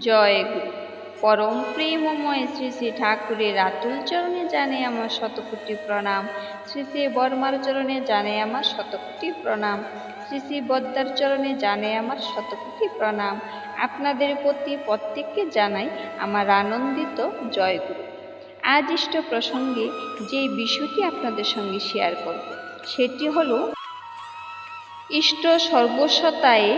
জয় পরম প্রেমময় শ্রী শ্রী ঠাকুরের আতুল চরণে জানে আমার শতকোটি প্রণাম। শ্রী শ্রী বর্মার চরণে জানে আমার শতকোটি প্রণাম। শ্রী শ্রী বদ্দার চরণে জানে আমার শতকোটি প্রণাম। আপনাদের প্রতি প্রত্যেককে জানাই আমার আনন্দিত জয় গুরু। আজ ইষ্ট প্রসঙ্গে যে বিষয়টি আপনাদের সঙ্গে শেয়ার করব, সেটি হলো, ইষ্ট সর্বস্বতায়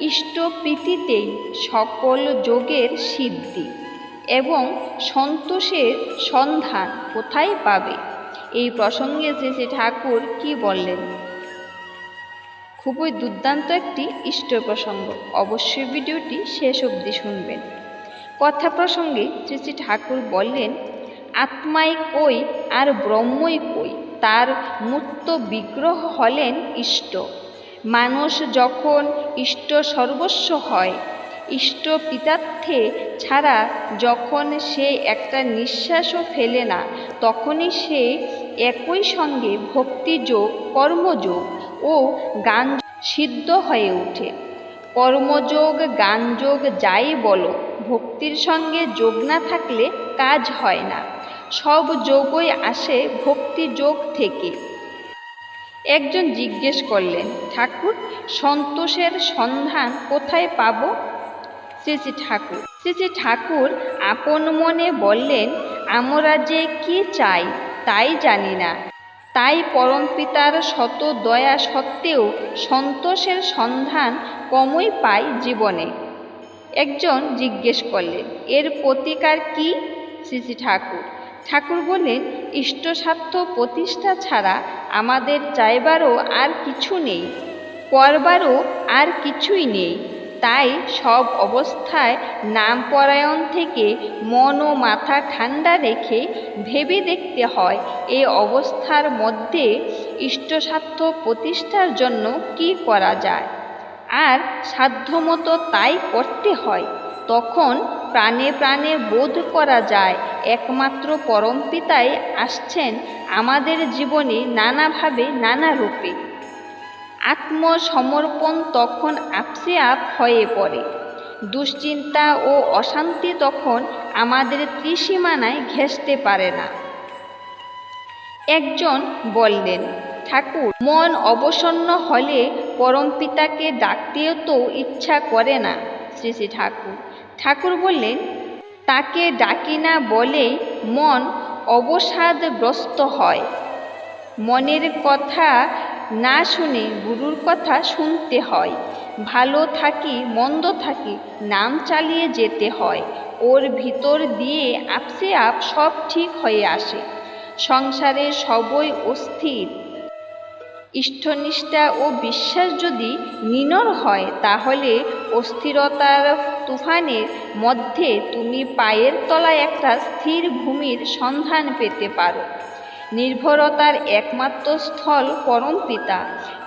ইষ্ট প্রীতিতেই সকল যোগের সিদ্ধি এবং সন্তোষের সন্ধান কোথায় পাবে? এই প্রসঙ্গে শ্রী শ্রী ঠাকুর কি বললেন? খুবই দুর্দান্ত একটি ইষ্ট প্রসঙ্গ। অবশ্যই ভিডিওটি শেষ অবধি শুনবেন। কথা প্রসঙ্গে শ্রী শ্রী ঠাকুর বললেন, আত্মাই কই আর ব্রহ্মই কই? তার মূর্ত বিগ্রহ হলেন ইষ্ট। মানুষ যখন ইষ্ট সর্বস্ব হয়, ইষ্ট পিতার্থে ছাড়া যখন সে একটা নিঃশ্বাসও ফেলে না, তখনই সে একই সঙ্গে ভক্তিযোগ, কর্মযোগ ও গান সিদ্ধ হয়ে ওঠে। কর্মযোগ, গানযোগ যাই বলো, ভক্তির সঙ্গে যোগ না থাকলে কাজ হয় না। সব যোগই আসে ভক্তিযোগ থেকে। একজন জিজ্ঞেস করলেন, ঠাকুর, সন্তোষের সন্ধান কোথায় পাব? শ্রী শ্রী ঠাকুর শ্রী শ্রী ঠাকুর আপন মনে বললেন, আমরা যে কি চাই তাই জানি না। তাই পরমপিতার শত দয়া সত্ত্বেও সন্তোষের সন্ধান কমই পাই জীবনে। একজন জিজ্ঞেস করলেন, এর প্রতিকার কি? শ্রী ঠাকুর ঠাকুর বললেন, ইষ্টস্বার্থ প্রতিষ্ঠা ছাড়া আমাদের চাইবারও আর কিছু নেই করবারও আর কিছুই নেই। তাই সব অবস্থায় নাম পরায়ণ থেকে মন ও মাথা ঠান্ডা রেখে ভেবে দেখতে হয় এই অবস্থার মধ্যে ইষ্টস্বার্থ প্রতিষ্ঠার জন্য কি করা যায়? আর সাধ্যমতো তাই করতে হয়। তখন প্রাণে প্রাণে বোধ করা যায়, একমাত্র পরমপিতাই আসছেন আমাদের জীবনে নানাভাবে নানা রূপে আত্মসমর্পণ তখন আপসে আপ হয়ে পড়ে। দুশ্চিন্তা ও অশান্তি তখন আমাদের ত্রিসীমানায় ঘেঁষতে পারে না। একজন বললেন, ঠাকুর, মন অবসন্ন হলে পরমপিতাকে ডাকতেও তো ইচ্ছা করে না। শ্রী শ্রী ঠাকুর ঠাকুর বললেন, তাকে ডাকি না বলেই মন অবসাদগ্রস্ত হয়। মনের কথা না শুনে গুরুর কথা শুনতে হয়। ভালো থাকি, মন্দ থাকি, নাম চালিয়ে যেতে হয়। ওর ভিতর দিয়ে আপসে আপ সব ঠিক হয়ে আসে। সংসারে সবই অস্থির। ইষ্টনিষ্ঠা ও বিশ্বাস যদি নিনর হয়, তাহলে অস্থিরতার তুফানের মধ্যে তুমি পায়ের তলায় একটা স্থির ভূমির সন্ধান পেতে পারো। নির্ভরতার একমাত্র স্থল পরম পিতা,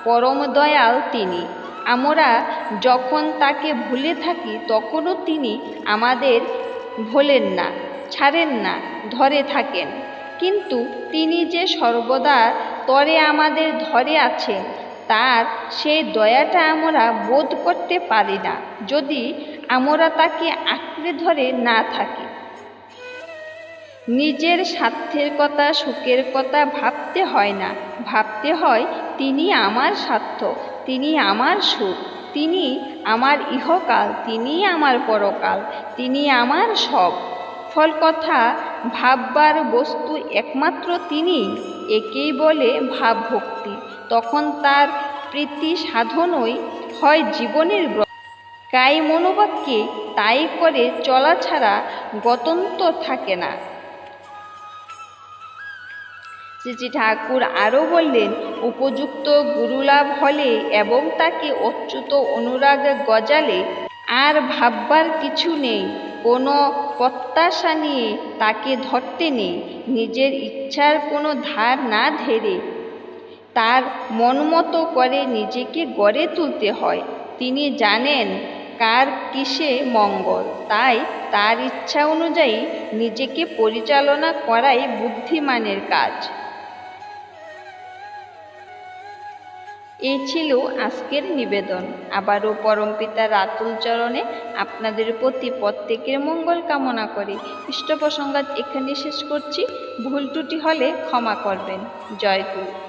পরম দয়াল তিনি। আমরা যখন তাকে ভুলে থাকি, তখনও তিনি আমাদের ভোলেন না, ছাড়েন না, ধরে থাকেন। কিন্তু তিনি যে সর্বদা তরে আমাদের ধরে আছেন, তার সেই দয়াটা আমরা বোধ করতে পারি না। যদি আমরা তাকে আঁকড়ে ধরে না থাকি। নিজের স্বার্থের কথা, সুখের কথা ভাবতে হয় না। ভাবতে হয়, তিনি আমার স্বার্থ, তিনি আমার সুখ, তিনি আমার ইহকাল, তিনি আমার পরকাল, তিনি আমার সব। ফল কথা, ভাববার বস্তু একমাত্র তিনি। একেই বলে ভাবভক্তি। তখন তার প্রীতি সাধনই হয় জীবনের কাই মনোবাক্যে তাই করে চলা ছাড়া গতন্ত থাকে না। শ্রী ঠাকুর আরও বললেন, উপযুক্ত গুরুলাভ হলে এবং তাকে অচ্যুত অনুরাগ গজালে আর ভাববার কিছু নেই, কোনো প্রত্যাশা নিয়ে তাকে ধরতে নেই, নিজের ইচ্ছার কোনো ধার না ধেরে তার মন মতো করে নিজেকে গড়ে তুলতে হয়। তিনি জানেন কার কিসে মঙ্গল? তাই তার ইচ্ছা অনুযায়ী নিজেকে পরিচালনা করাই বুদ্ধিমানের কাজ। এই ছিল আজকের নিবেদন। আবারও পরমপিতা রাতুল চরণে আপনাদের প্রতি প্রত্যেকের মঙ্গল কামনা করে। পৃষ্ঠপ্রসঙ্গাত এখানে শেষ করছি। ভুল ত্রুটি হলে ক্ষমা করবেন। জয় গুরু।